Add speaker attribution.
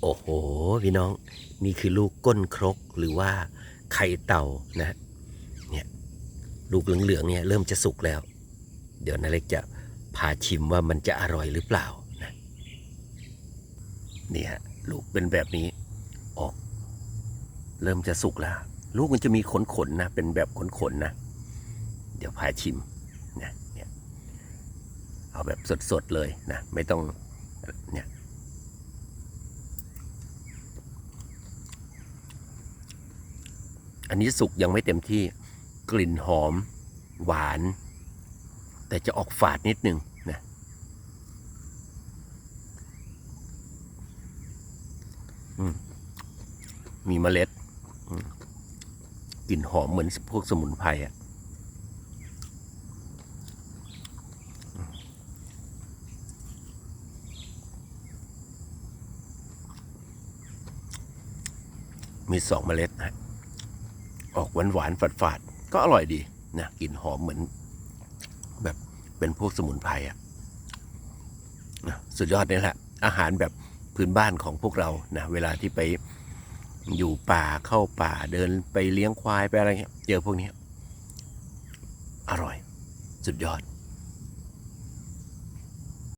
Speaker 1: โอ้โห พี่น้อง นี่คือลูกก้นครกหรือว่าไข่เต่านะ เนี่ยลูกเหลืองๆเนี่ยเริ่มจะสุกแล้ว เดี๋ยวนาเล็กจะพาชิมว่ามันจะอร่อยหรือเปล่านะนี่ฮะลูกเป็นแบบนี้ออก เริ่มจะสุกแล้ว ลูกมันจะมีขนๆนนะ เป็นแบบขนๆนะ เดี๋ยวพาชิมนะเนี่ยเอาแบบสดๆเลยนะ ไม่ต้องเนี่ย อันนี้สุกยังไม่เต็มที่กลิ่นหอม หวาน แต่จะออกฝาดนิดนึงนะมีเมล็ดกลิ่นหอมเหมือนพวกสมุนไพรอะมมีสองเมล็ดนะ ออกหวานหวานฝาดฝาดก็อร่อยดีนะกลิ่นหอมเหมือน แบบเป็นพวกสมุนไพรอะนะสุดยอดนี่แหละ อาหารแบบพื้นบ้านของพวกเรานะเวลาที่ไปอยู่ป่าเข้าป่าเดินไปเลี้ยงควายไปอะไรเงี้ยเจอพวกนี้อร่อย สุดยอด